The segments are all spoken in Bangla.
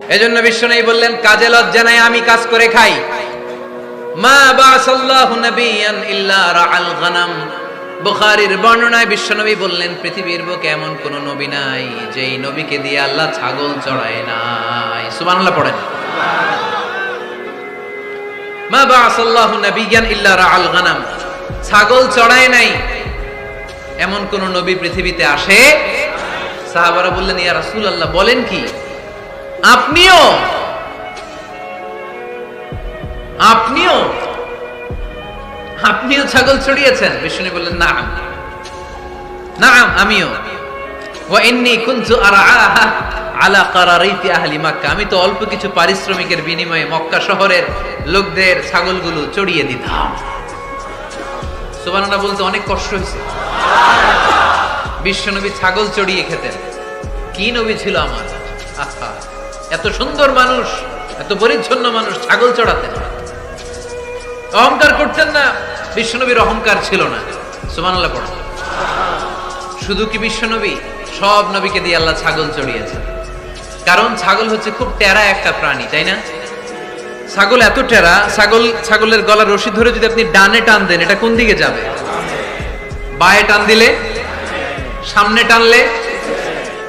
এজন্য বিশ্বনবী বললেন, কাজে লজ্জা নাই, আমি কাজ করে খাই। মা বাসাল্লাহু নাবিয়ান ইল্লা রাআল গানাম। বুখারীর বর্ণনায় বিশ্বনবী বললেন, পৃথিবীর বুকে এমন কোন নবী নাই, যেই নবীকে দিয়ে আল্লাহ ছাগল চড়ায় নাই। সুবহানাল্লাহ পড়েন। মা বাসাল্লাহু নাবিয়ান ইল্লা রাআল গানাম। ছাগল চড়ায় নাই, এমন কোন নবী পৃথিবীতে আসে? সাহাবারা বললেন, ইয়া রাসূলুল্লাহ, বলেন কি? আপনিও। আপনিও। আপনিও ছাগল ছড়িয়েছেন বিষ্ণু বললেন না না আমিও। আমি তো অল্প কিছু পারিশ্রমিকের বিনিময়ে মক্কা শহরের লোকদের ছাগলগুলো চড়িয়ে দিতাম। সুবহানাল্লাহ বলতে অনেক কষ্ট হয়েছে। বিশ্বনবী ছাগল চড়িয়ে খেতেন। কি নবী ছিল আমার? এত সুন্দর মানুষ, এত পরিচ্ছন্ন মানুষ ছাগল চড়াতেন। অহংকার করতেন না, বিশ্বনবীর অহংকার ছিল না। সুমানাল্লাহ শুধু কি বিশ্বনবী? সব নবীকে দিয়ে আল্লাহ ছাগল চড়িয়েছে কারণ ছাগল হচ্ছে খুব টেরা একটা প্রাণী, তাই না? ছাগল এত টেরা, ছাগল, ছাগলের গলার রশি ধরে যদি আপনি ডানে টান দেন, এটা কোন দিকে যাবে? বায়ে টান দিলে, সামনে টানলে,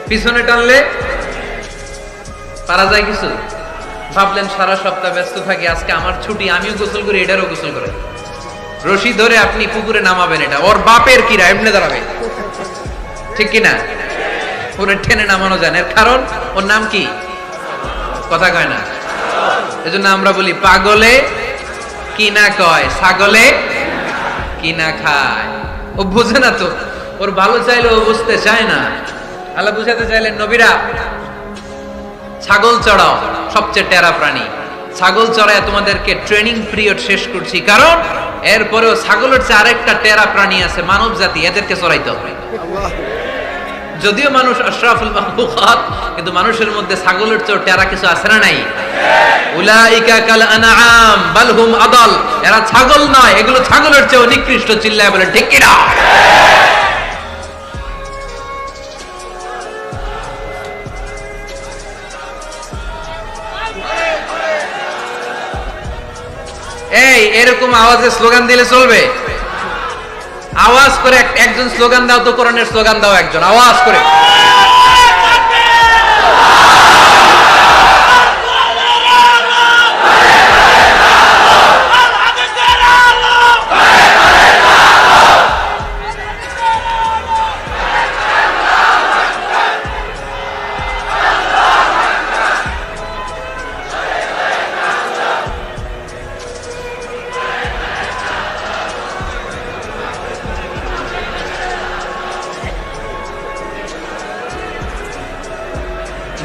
পিছনে টানলে পারা যায় কিছু? ভাবলেন সারা সপ্তাহ ব্যস্ত থাকি, আজকে আমার ছুটি, আমিও গোসল করি, এটারও গোসল করে। রশি ধরে আপনি পুকুরে নামাবেন এটা। ওর বাপের কিরা এমনি দাঁড়াবে। ঠিক কি না পুরো টেনে নামানো যায় না। এর কারণ, ওর নাম কি? কথা কয় না। এজন্য আমরা বলি, পাগলে কি না কয়? ছাগলে কি না খায়? ও বুঝে না তো। ওর ভালো চাইলে ও বুঝতে চায় না। আল্লাহ বুঝাতে চাইলেন, নবীরা ছাগল চড়াও, সবচেয়ে টেরা প্রাণী। ছাগল চড়ায় তোমাদেরকে ট্রেনিং পিরিয়ড শেষ করছি। কারণ, এরপরেও ছাগলের চেয়ে আরেকটা টেরা প্রাণী আছে, মানব জাতি, এদেরকে চড়াইতে হবে। যদিও মানুষ আশরাফুল কিন্তু মানুষের মধ্যে ছাগলের চেয়ে টেরা কিছু আছে না নাই? উলাইকা কাল আনআম বাল এরা ছাগল নয়, এগুলো ছাগলের চেয়ে নিকৃষ্ট, চিল্লায় বলে, ঠিক কিনা? এই, এরকম আওয়াজে স্লোগান দিলে চলবে। আওয়াজ করে একজন স্লোগান দাও তো কোরআনের স্লোগান দাও একজন। আওয়াজ করে।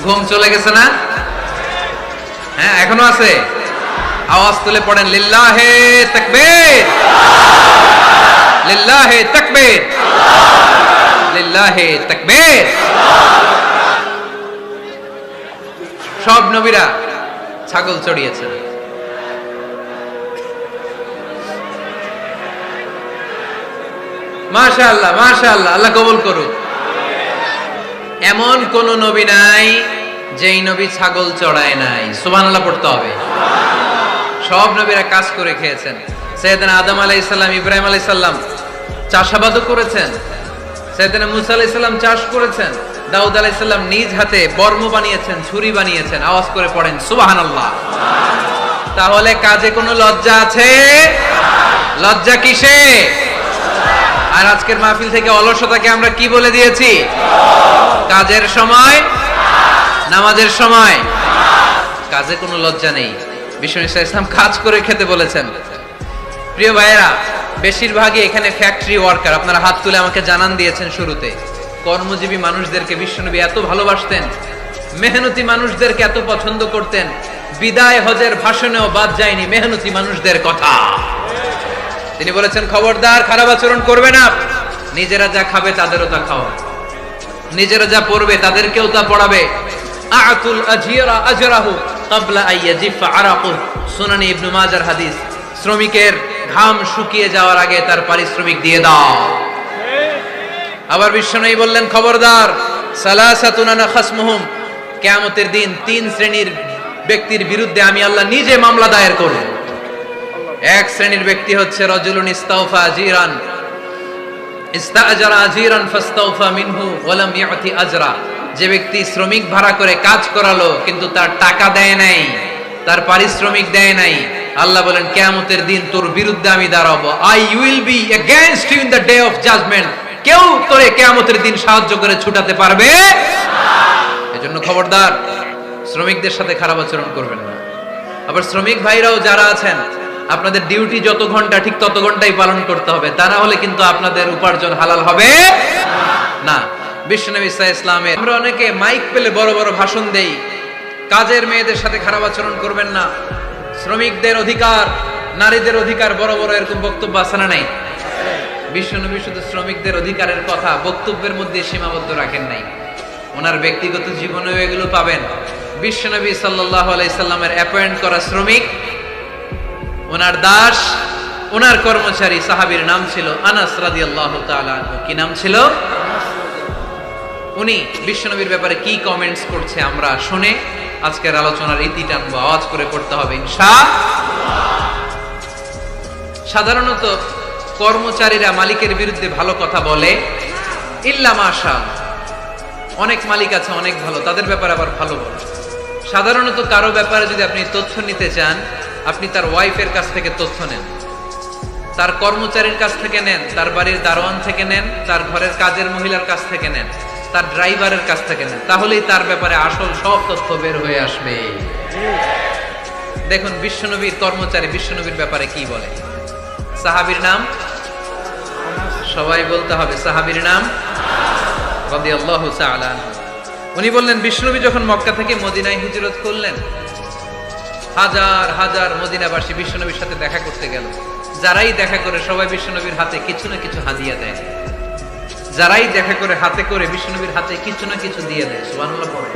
ঘুম চলে গেছে না? হ্যাঁ এখনও আছে? আওয়াজ তুলে পড়েন, লিল্লাহে তাকবীর! লিল্লাহে তাকবীর! লিল্লাহে তাকবীর! সব নবীরা ছাগল চড়িয়েছেন। মাশাআল্লাহ মাশাআল্লাহ, আল্লাহ কবুল করুক। এমন কোন নবী নাই যেই নবী ছাগল চড়ায় নাই। সুবহানাল্লাহ, পড়তে হবে। সব নবীরা কাজ করে খেয়েছেন। সৈয়দনা আদম আলাইহিস সালাম, ইব্রাহিম আলাইহিস সালাম চাষাবাদও করেছেন। সৈয়দনা মুসা আলাইহিস সালাম চাষ করেছেন। দাউদ আলাইহিস সালাম নিজ হাতে বর্ম বানিয়েছেন, ছুরি বানিয়েছেন, আওয়াজ করে পড়েন, সুবহানাল্লাহ। তাহলে কাজে কোনো লজ্জা আছে? লজ্জা কিসে? আর আজকের মাহফিল থেকে অলসতাকে আমরা কি বলে দিয়েছি? কাজের সময়, নামাজের সময়। কাজে কোনো লজ্জা নেই। বিষ্ণু ইসলাম কাজ করে খেতে বলেছেন। প্রিয় ভাইয়েরা, বেশিরভাগই এখানে ফ্যাক্টরি ওয়ার্কার আপনারা হাত তুলে আমাকে জানান দিয়েছেন শুরুতে। কর্মজীবী মানুষদেরকে বিশ্বনবী এত ভালোবাসতেন, মেহনতি মানুষদেরকে এত পছন্দ করতেন, বিদায় হজের ভাষণেও বাদ যায়নি মেহনতি মানুষদের কথা। তিনি বলেছেন, খবরদার, খারাপ আচরণ করবে না। নিজেরা যা খাবে, তাদেরও তা খাও। নিজেরা যা পড়বে, তাদেরকেও তা পড়াবে। আতুল আজিরা আজরাহু ক্বাবলা আইয়াজিফা আরাকু সুনানি ইবনে মাজার হাদিস। শ্রমিকের ঘাম শুকিয়ে যাওয়ার আগে তার পারিশ্রমিক দিয়ে দাও। আবার বিশ্বনবী বললেন, খবরদার, সালাসাতুনা খাসমুহুম। কেয়ামতের দিন তিন শ্রেণির ব্যক্তির বিরুদ্ধে আমি আল্লাহ নিজে মামলা দায়ের করব। এক শ্রেণির ব্যক্তি হচ্ছে রজুলুন ইস্তাউফা জিরান ইস্তাআজারা আজিরান ফাস্তাউফা মিনহু ওয়ালাম ইয়াতি আজরা। যে ব্যক্তি শ্রমিক ভাড়া করে কাজ করালো, কিন্তু তার টাকা দেয় নাই, তার পারিশ্রমিক দেয় নাই, আল্লাহ বলেন, কিয়ামতের দিন তোর বিরুদ্ধে আমি দাঁড়াবো। I will be against you in the day of judgement কেউ তোরে কিয়ামতের দিন সাহায্য করে ছুটাতে পারবে? এজন্য খবরদার, শ্রমিকদের সাথে খারাপ আচরণ করবেন না। আবার শ্রমিক ভাইরাও যারা আছেন আপনাদের ডিউটি যত ঘণ্টা, ঠিক তত ঘন্টাই পালন করতে হবে। তা না হলে কিন্তু আপনাদের উপার্জন হালাল হবে না। বিশ্বনবী ইসা ইসলামের আমরা অনেকে মাইক পেলে বড় বড় ভাষণ দেই। কাজের মেয়েদের সাথে খারাপ আচরণ করবেন না। শ্রমিকদের অধিকার, নারীদের অধিকার, বড় বড় এরকম বক্তব্য আছে না নাই? বিশ্বনবী শুধু শ্রমিকদের অধিকারের কথা, বক্তব্যের মধ্যে সীমাবদ্ধ রাখেন নাই। ওনার ব্যক্তিগত জীবনেও এগুলো পাবেন। বিশ্বনবী সাল্লাহ আলাইসাল্লামের অ্যাপয়েন্ট করা শ্রমিক ওনার দাস, ওনার কর্মচারী সাহাবীর নাম ছিল আনাস তাআলা আনহু। কি নাম ছিল? উনি বিশ্বনবীর ব্যাপারে কি কমেন্টস করছে আমরা শুনে আজকের আলোচনার ইতি টানবো, আওয়াজ করে পড়তে হবে ইনশা সাধারণত কর্মচারীরা মালিকের বিরুদ্ধে ভালো কথা বলে, ইল্লা মাশা অনেক মালিক আছে, অনেক ভালো, তাদের ব্যাপারে আবার ভালো বলে। সাধারণত কারও ব্যাপারে যদি আপনি তথ্য নিতে চান আপনি তার ওয়াইফের কাছ থেকে তথ্য নেন। তার কর্মচারীর কাছ থেকে নেন, তার বাড়ির দারোয়ান থেকে নেন, তার ঘরের কাজের মহিলার কাছ থেকে নেন, তার ড্রাইভারের কাছ থেকে নেন। তাহলেই তার ব্যাপারে আসল সব তথ্য বের হয়ে আসবে। দেখুন, বিশ্বনবীর কর্মচারী বিশ্বনবীর ব্যাপারে কি বলে? সাহাবীর নাম? সবাই বলতে হবে, সাহাবীর নাম। উনি বললেন বিষ্ণুবী যখন মক্কা থেকে মদিনায় হিজরত করলেন হাজার হাজার মদিনাবাসী বিশ্বনবীর সাথে দেখা করতে গেল। যারাই দেখা করে সবাই বিশ্বনবীর হাতে কিছু না কিছু হাদিয়া দেয় যারাই দেখা করে হাতে করে বিশ্বনবীর হাতে কিছু না কিছু দিয়ে দেয়, সুবহানাল্লাহ পড়ে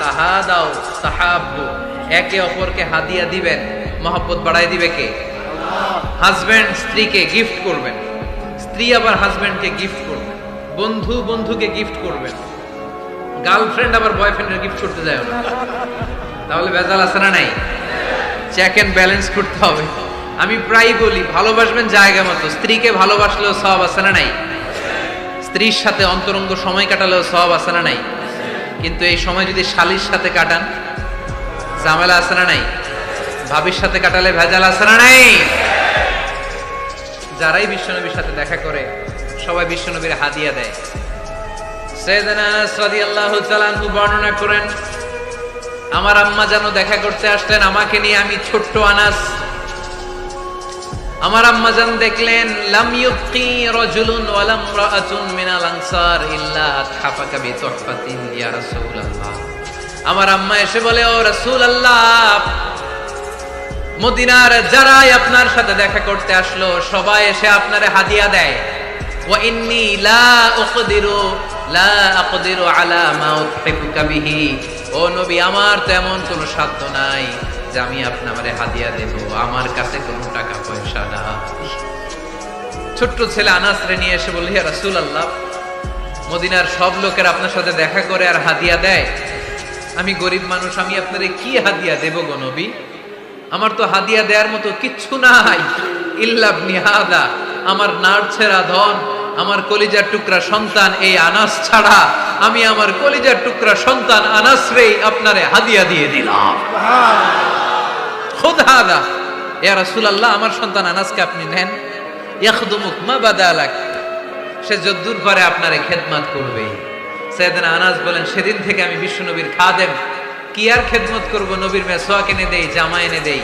তাহা দাও তাহাব্বু, একে অপরকে হাদিয়া দিবেন, মহব্বত বাড়াই দিবে কে? হাজবেন্ড স্ত্রীকে গিফট করবেন। স্ত্রী আবার হাজবেন্ডকে গিফট করবেন। বন্ধু বন্ধুকে গিফট করবেন। গার্লফ্রেন্ড আবার বয়ফ্রেন্ডের গিফট করতে যায় না। তাহলে ভেজাল আছে না নাই? চেক এন্ড ব্যালেন্স করতে হবে। আমি প্রায় বলি, ভালোবাসবেন জায়গা মতো। স্ত্রীকে ভালোবাসলেও সব আছে না নাই? স্ত্রীর সাথে অন্তরঙ্গ সময় কাটালেও সব আছে না নাই? কিন্তু এই সময় যদি শালির সাথে কাটান, ঝামেলা আছে না নাই? ভাবির সাথে কাটালে ভেজাল আছে না নাই? যারাই বিশ্বনবীর সাথে দেখা করে, সবাই বিশ্বনবীর হাদিয়া দেয়। সৈয়দনা রাদিয়াল্লাহু তাআলা বর্ণনা করেন আমার আম্মা যেন দেখা করতে আসলেন, আমাকে নিয়ে আমি ছোট্ট আনাস। আমার আম্মা জান দেখলেন, লাম লাম রাআতুন মিনাল আনসার ইল্লা ইয়া রাসূলুল্লাহ। আমার আম্মা এসে বলে, ও রাসূলুল্লাহ, মদিনার যারাই আপনার সাথে দেখা করতে আসলো, সবাই এসে আপনারে হাদিয়া দেয়। ওয়া ইন্নী লা উকদিরু, লা আকদিরু আলা মা উতহিবুকা বিহি। ও নবী, আমার তো এমন কোনো সাধ্য নাই যে আমি আপনার হাদিয়া দেব। আমার কাছে কোনো টাকা পয়সা না ছোট্ট ছেলে আনাসরে নিয়ে এসে বলল ইয়া রাসূলুল্লাহ, মদিনার সব লোকের আপনার সাথে দেখা করে আর হাদিয়া দেয়। আমি গরিব মানুষ, আমি আপনারে কি হাদিয়া দেব গো নবী? আমার তো হাদিয়া দেওয়ার মতো কিচ্ছু নাই। ইল্লাবনি হাদা, আমার নার ছেঁড়া ধন, আমার কলিজার টুকরা সন্তান এই আনাস ছাড়া আমি আমার কলিজার টুকরা সন্তান আনাস রেই আপনারে হাদিয়া দিয়ে দিলাম। আমার সন্তান আনাসকে আপনি নেন। সে যদ্দূর আপনারে খেদমত করবে। সৈয়দনা আনাস বলেন, সেদিন থেকে আমি বিশ্বনবীর খাদেম। কি আর খেদমত করব নবীর মেসোয়াক এনে দেই, জামা এনে দেই?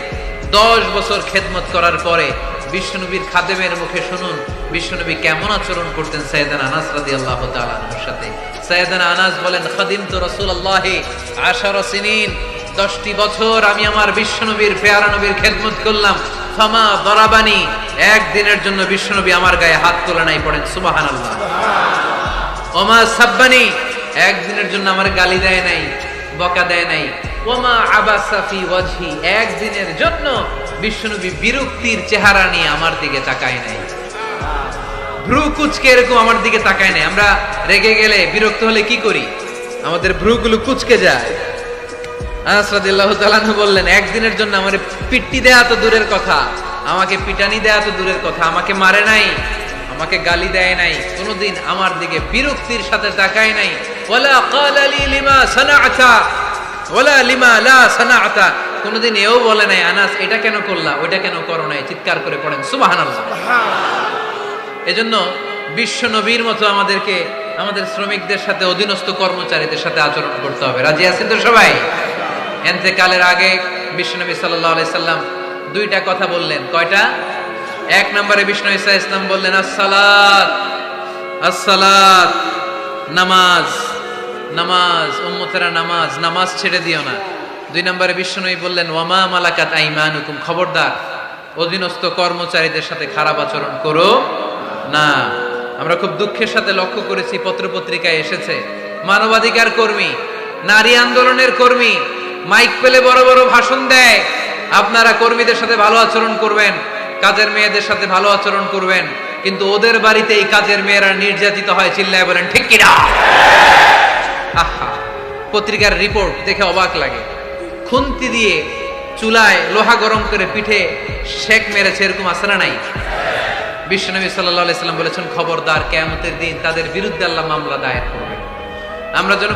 দশ বছর খেদমত করার পরে বিশ্বনবীর খাদেমের মুখে শুনুন, বিশ্বনবী কেমন আচরণ করতেন সৈয়দান আনাস রাদি আল্লাহ তালার সাথে। সৈয়দান আনাস বলেন খাদিম তো রসুল আল্লাহ আশার সিনিন, দশটি বছর আমি আমার বিশ্বনবীর পেয়ারা নবীর খেদমত করলাম। ফামা দরাবানি, একদিনের জন্য বিশ্বনবী আমার গায়ে হাত তোলা নাই পড়েন সুবাহান আল্লাহ ওমা সাব্বানি, একদিনের জন্য আমার গালি দেয় নাই, বকা দেয় নাই। ওমা আবাসাফি ওয়াজহি, একদিনের জন্য বিশ্বনবী বিরক্তির চেহারা নিয়ে আমার দিকে তাকায় নাই। ভ্রু কুচকে এরকম আমার দিকে তাকায় নাই। আমরা রেগে গেলে বিরক্ত হলে কি করি? আমাদের ভ্রুগুলো কুচকে যায়। আনাস রাদিয়াল্লাহু তাআলা আনহু বললেন, একদিনের জন্য আমার পিট্টি দেয়া তো দূরের কথা। আমাকে পিটানি দেয়া তো দূরের কথা। আমাকে মারে নাই। আমাকে গালি দেয় নাই। কোনোদিন আমার দিকে বিরক্তির সাথে তাকায় নাই। ওয়ালা ক্বালা লি লিমা সানাআতা। ওয়ালা লিমা লা সানাআতা। কোনোদিন এও বলে নাই, আনাস, এটা কেন করলা? ওইটা কেন করো নাই? চিৎকার করে পড়েন। সুবহানাল্লাহ। এজন্য বিশ্ব নবীর মতো আমাদেরকে, আমাদের শ্রমিকদের সাথে, অধীনস্থ কর্মচারীদের সাথে আচরণ করতে হবে। রাজি আছেন তো সবাই? এন্তেকালের আগে বিশ্বনবী সাল্লাহ সাল্লাম দুইটা কথা বললেন। কয়টা? এক নম্বরে বিষ্ণু ইসা ইসলাম বললেন, আসসালাত আসসালাত, নামাজ নামাজ, উম্মতেরা নামাজ নামাজ ছেড়ে দিও না। দুই নম্বরে বিষ্ণুনবী বললেন, ওয়ামা মালাকাত আইমান হুকুম খবরদার, অধীনস্থ কর্মচারীদের সাথে খারাপ আচরণ করো না। আমরা খুব দুঃখের সাথে লক্ষ্য করেছি, পত্রপত্রিকায় এসেছে, মানবাধিকার কর্মী, নারী আন্দোলনের কর্মী, মাইক পেলে বড় বড় ভাষণ দেয়, আপনারা কর্মীদের সাথে ভালো আচরণ করবেন, কাজের মেয়েদের সাথে ভালো আচরণ করবেন, কিন্তু ওদের বাড়িতে এই কাজের মেয়েরা নির্যাতিত হয়, চিল্লায় বলেন, ঠিক কিনা? আহা, পত্রিকার রিপোর্ট দেখে অবাক লাগে। খুন্তি দিয়ে চুলায় লোহা গরম করে পিঠে শেক মেরেছে এরকম আছে নাই। বিশ্বনবী সাল্লাহ বলেছেন, খবরদার কেয়ামতের দিন তাদের বিরুদ্ধে আল্লাহ মামলা দায়ের করবে। আমরা যেন